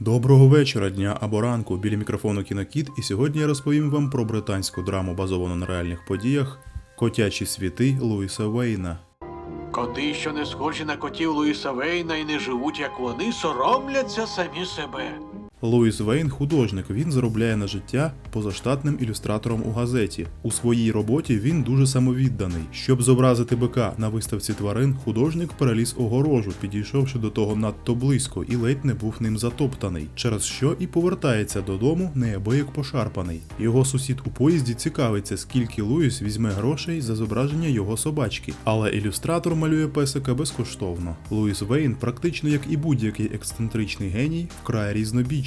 Доброго вечора, дня або ранку. Біля мікрофону Кінокіт, і сьогодні я розповім вам про британську драму, базовану на реальних подіях Котячі світи Луїса Вейна. Коти, що не схожі на котів Луїса Вейна і не живуть, як вони, соромляться самі себе. Луїс Вейн художник. Він заробляє на життя позаштатним ілюстратором у газеті. У своїй роботі він дуже самовідданий. Щоб зобразити бика на виставці тварин, художник переліз огорожу, підійшовши до того надто близько і ледь не був ним затоптаний, через що і повертається додому неабияк пошарпаний. Його сусід у поїзді цікавиться, скільки Луїс візьме грошей за зображення його собачки, але ілюстратор малює песика безкоштовно. Луїс Вейн, практично як і будь-який ексцентричний геній, вкрай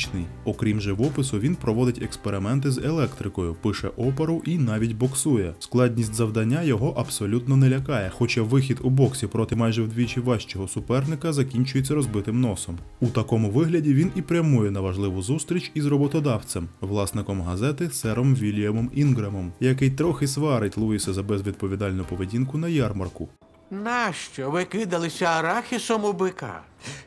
різнобічний. Окрім живопису, він проводить експерименти з електрикою, пише оперу і навіть боксує. Складність завдання його абсолютно не лякає, хоча вихід у боксі проти майже вдвічі важчого суперника закінчується розбитим носом. У такому вигляді він і прямує на важливу зустріч із роботодавцем, власником газети сером Вільямом Інгремом, який трохи сварить Луїса за безвідповідальну поведінку на ярмарку. Нащо ви кидалися арахісом у бика?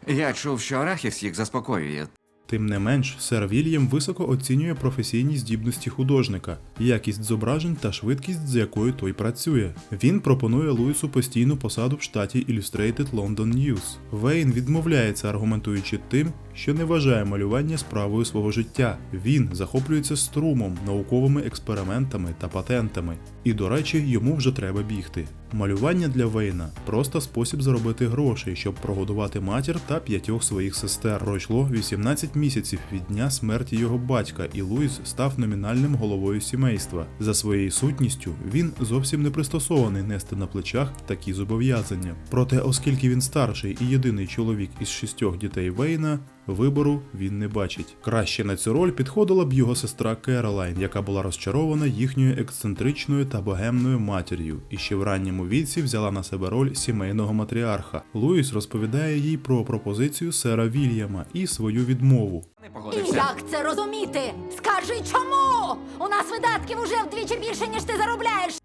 Я чув, що арахіс їх заспокоює. Тим не менш, сер Вільям високо оцінює професійні здібності художника, якість зображень та швидкість, з якою той працює. Він пропонує Луїсу постійну посаду в штаті Illustrated London News. Вейн відмовляється, аргументуючи тим, що не вважає малювання справою свого життя. Він захоплюється струмом, науковими експериментами та патентами. І, до речі, йому вже треба бігти. Малювання для Вейна просто спосіб заробити грошей, щоб прогодувати матір та п'ятьох своїх сестер. Пройшло 18 місяців від дня смерті його батька, і Луїс став номінальним головою сімейства. За своєю сутністю він зовсім не пристосований нести на плечах такі зобов'язання. Проте, оскільки він старший і єдиний чоловік із шістьох дітей Вейна, Вибору він не бачить. Краще на цю роль підходила б його сестра Керолайн, яка була розчарована їхньою ексцентричною та богемною матір'ю, і ще в ранньому віці взяла на себе роль сімейного матріарха. Луїс розповідає їй про пропозицію сера Вільяма і свою відмову. Не І як це розуміти? Скажи чому? У нас видатків уже вдвічі більше, ніж ти заробляєш.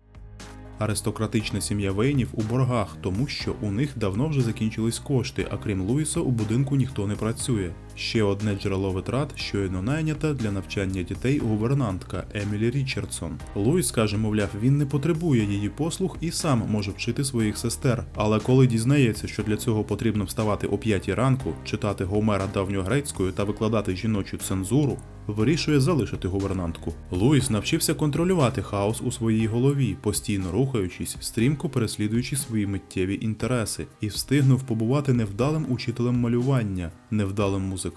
Аристократична сім'я Вейнів у боргах, тому що у них давно вже закінчились кошти, а крім Луїса, у будинку ніхто не працює. Ще одне джерело витрат щойно найнята для навчання дітей гувернантка Емілі Річардсон. Луїс каже, мовляв, він не потребує її послуг і сам може вчити своїх сестер. Але коли дізнається, що для цього потрібно вставати о п'ятій ранку, читати Гомера давньогрецькою та викладати жіночу цензуру, вирішує залишити гувернантку. Луїс навчився контролювати хаос у своїй голові, постійно рухаючись, стрімко переслідуючи свої миттєві інтереси, і встигнув побувати невдалим учителем малювання, невдалим музикантом,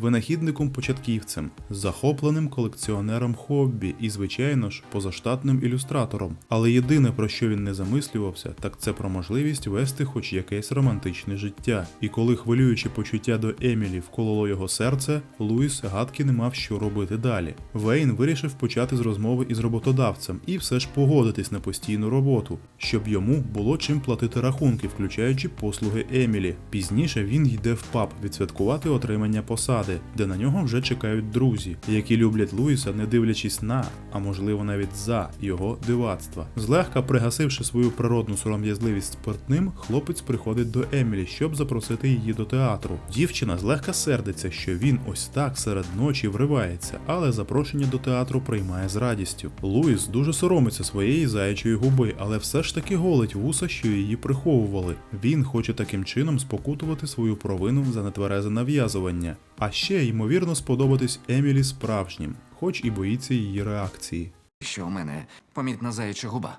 винахідником-початківцем, захопленим колекціонером хобі і, звичайно ж, позаштатним ілюстратором. Але єдине про що він не замислювався, так це про можливість вести хоч якесь романтичне життя. І коли хвилюючі почуття до Емілі вкололо його серце, Луїс гадки не мав що робити далі. Вейн вирішив почати з розмови із роботодавцем і все ж погодитись на постійну роботу, щоб йому було чим платити рахунки, включаючи послуги Емілі. Пізніше він йде в паб відсвяткувати отримання посади, де на нього вже чекають друзі, які люблять Луїса, не дивлячись на, а можливо навіть за його дивацтва. Злегка пригасивши свою природну сором'язливість спиртним, хлопець приходить до Емілі, щоб запросити її до театру. Дівчина злегка сердиться, що він ось так серед ночі вривається, але запрошення до театру приймає з радістю. Луїс дуже соромиться своєї заячої губи, але все ж таки голить вуса, що її приховували. Він хоче таким чином спокутувати свою провину за нетверезе нав'язування, а ще ймовірно сподобатись Емілі справжнім, хоч і боїться її реакції. Що у мене помітна заяча губа.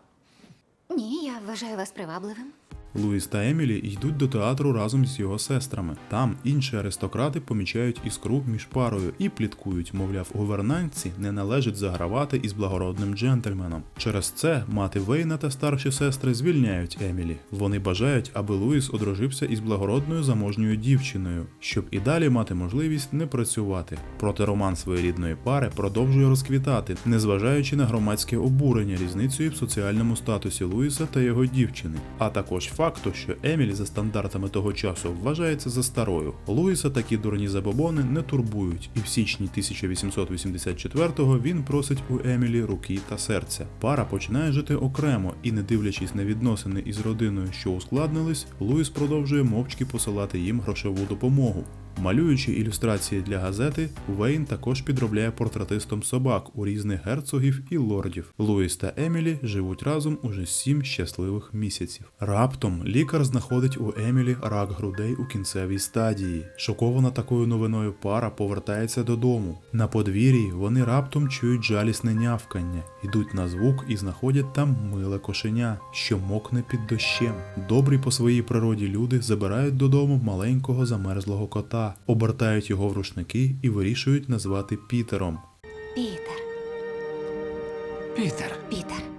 Ні, я вважаю вас привабливим. Луїс та Емілі йдуть до театру разом з його сестрами. Там інші аристократи помічають іскру між парою і пліткують, мовляв, гувернантці не належить загравати із благородним джентльменом. Через це мати Вейна та старші сестри звільняють Емілі. Вони бажають, аби Луїс одружився із благородною заможньою дівчиною, щоб і далі мати можливість не працювати. Проте роман своєрідної пари продовжує розквітати, незважаючи на громадське обурення різницею в соціальному статусі Луїса та його дівчини, а також факту, що Емілі за стандартами того часу вважається за старою. Луїса такі дурні забобони не турбують, і в січні 1884-го він просить у Емілі руки та серця. Пара починає жити окремо і, не дивлячись на відносини із родиною, що ускладнились, Луїс продовжує мовчки посилати їм грошову допомогу. Малюючи ілюстрації для газети, Вейн також підробляє портретистом собак у різних герцогів і лордів. Луїс та Емілі живуть разом уже сім щасливих місяців. Раптом лікар знаходить у Емілі рак грудей у кінцевій стадії. Шокована такою новиною пара повертається додому. На подвір'ї вони раптом чують жалісне нявкання, йдуть на звук і знаходять там миле кошеня, що мокне під дощем. Добрі по своїй природі люди забирають додому маленького замерзлого кота, обертають його в рушники і вирішують назвати Пітером. Пітер, Пітер. Пітер.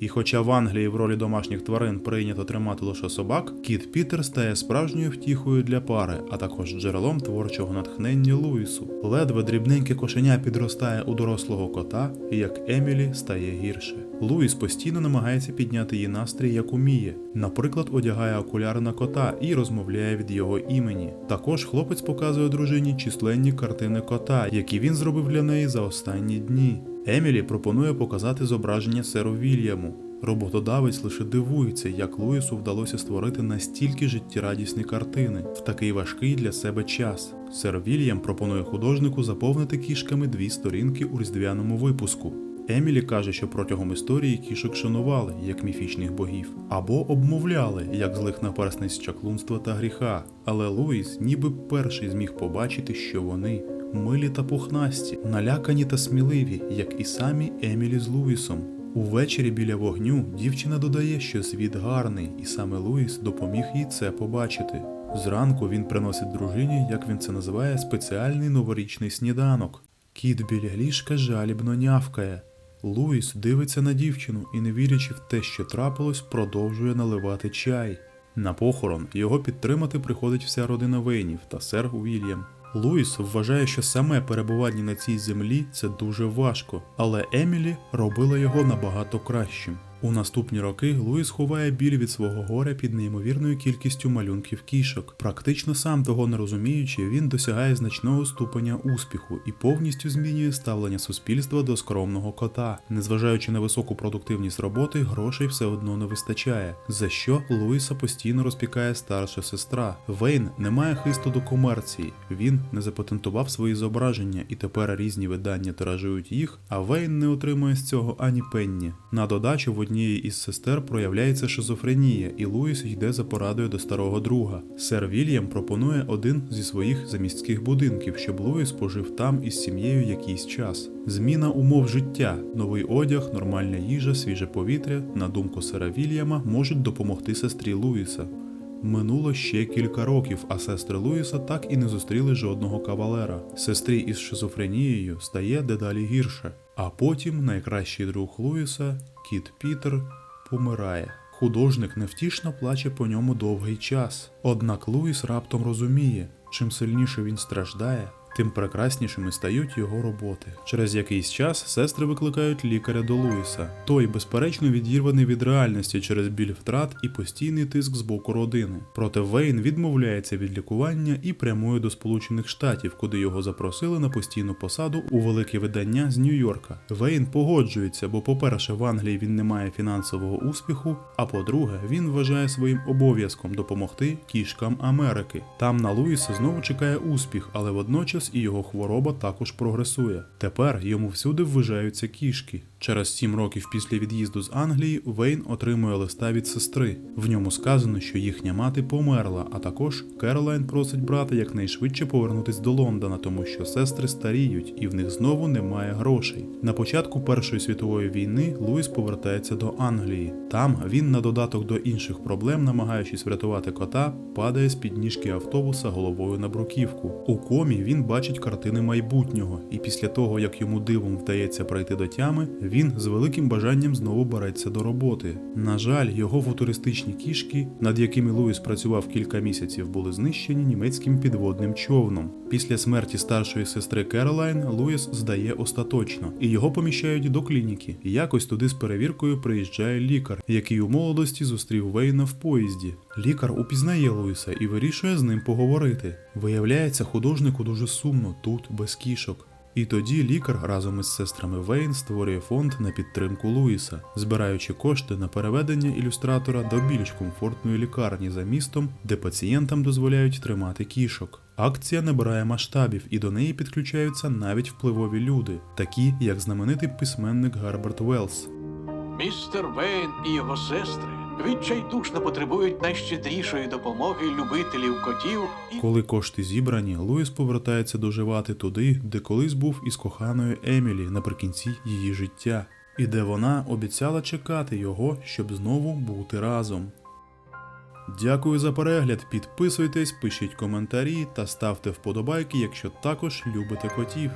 І хоча в Англії в ролі домашніх тварин прийнято тримати лише собак, кіт Пітер стає справжньою втіхою для пари, а також джерелом творчого натхнення Луїсу. Ледве дрібненьке кошеня підростає у дорослого кота, і як Емілі стає гірше. Луїс постійно намагається підняти її настрій як уміє. Наприклад, одягає окуляри на кота і розмовляє від його імені. Також хлопець показує дружині численні картини кота, які він зробив для неї за останні дні. Емілі пропонує показати зображення серу Вільяму. Роботодавець лише дивується, як Луїсу вдалося створити настільки життєрадісні картини в такий важкий для себе час. Сер Вільям пропонує художнику заповнити кішками дві сторінки у різдвяному випуску. Емілі каже, що протягом історії кішок шанували як міфічних богів, або обмовляли як злих наперсниць чаклунства та гріха. Але Луїс ніби перший зміг побачити, що вони милі та пухнасті, налякані та сміливі, як і самі Емілі з Луїсом. Увечері біля вогню дівчина додає, що світ гарний, і саме Луїс допоміг їй це побачити. Зранку він приносить дружині, як він це називає, спеціальний новорічний сніданок. Кіт біля ліжка жалібно нявкає. Луїс дивиться на дівчину і, не вірячи в те, що трапилось, продовжує наливати чай. На похорон його підтримати приходить вся родина Вейнів та сер Уільям. Луїс вважає, що саме перебування на цій землі це дуже важко, але Емілі робила його набагато кращим. У наступні роки Луїс ховає біль від свого горя під неймовірною кількістю малюнків кішок. Практично сам того не розуміючи, він досягає значного ступеня успіху і повністю змінює ставлення суспільства до скромного кота. Незважаючи на високу продуктивність роботи, грошей все одно не вистачає. За що Луїса постійно розпікає старша сестра. Вейн не має хисту до комерції. Він не запатентував свої зображення, і тепер різні видання тиражують їх, а Вейн не отримує з цього ані пенні. На додачу в однієї із сестер проявляється шизофренія, і Луїс йде за порадою до старого друга. Сер Вільям пропонує один зі своїх заміських будинків, щоб Луїс пожив там із сім'єю якийсь час. Зміна умов життя, новий одяг, нормальна їжа, свіже повітря, на думку сера Вільяма, можуть допомогти сестрі Луїса. Минуло ще кілька років, а сестри Луїса так і не зустріли жодного кавалера. Сестрі із шизофренією стає дедалі гірше. А потім найкращий друг Луїса, кіт Пітер, помирає. Художник невтішно плаче по ньому довгий час. Однак Луїс раптом розуміє, чим сильніше він страждає, тим прекраснішими стають його роботи. Через якийсь час сестри викликають лікаря до Луїса. Той, безперечно, відірваний від реальності через біль втрат і постійний тиск з боку родини. Проте Вейн відмовляється від лікування і прямує до Сполучених Штатів, куди його запросили на постійну посаду у велике видання з Нью-Йорка. Вейн погоджується, бо, по-перше, в Англії він не має фінансового успіху, а по-друге, він вважає своїм обов'язком допомогти кішкам Америки. Там на Луїса знову чекає успіх, але водночас і його хвороба також прогресує. Тепер йому всюди ввижаються кішки. Через сім років після від'їзду з Англії Вейн отримує листа від сестри. В ньому сказано, що їхня мати померла, а також Керолайн просить брата якнайшвидше повернутись до Лондона, тому що сестри старіють і в них знову немає грошей. На початку Першої світової війни Луїс повертається до Англії. Там він, на додаток до інших проблем, намагаючись врятувати кота, падає з підніжки автобуса головою на бруківку. У комі він бачить картини майбутнього, і після того, як йому дивом вдається прийти до тями, він з великим бажанням знову береться до роботи. На жаль, його футуристичні кішки, над якими Луїс працював кілька місяців, були знищені німецьким підводним човном. Після смерті старшої сестри Керолайн Луїс здає остаточно, і його поміщають до клініки. Якось туди з перевіркою приїжджає лікар, який у молодості зустрів Вейна в поїзді. Лікар упізнає Луїса і вирішує з ним поговорити. Виявляється, художнику дуже сумно тут, без кішок. І тоді лікар разом із сестрами Вейн створює фонд на підтримку Луїса, збираючи кошти на переведення ілюстратора до більш комфортної лікарні за містом, де пацієнтам дозволяють тримати кішок. Акція набирає масштабів і до неї підключаються навіть впливові люди, такі як знаменитий письменник Гарберт Велс. Містер Вейн і його сестри відчайдушно потребують найщедрішої допомоги любителів котів і Коли кошти зібрані, Луїс повертається доживати туди, де колись був із коханою Емілі наприкінці її життя, і де вона обіцяла чекати його, щоб знову бути разом. Дякую за перегляд, підписуйтесь, пишіть коментарі та ставте вподобайки, якщо також любите котів.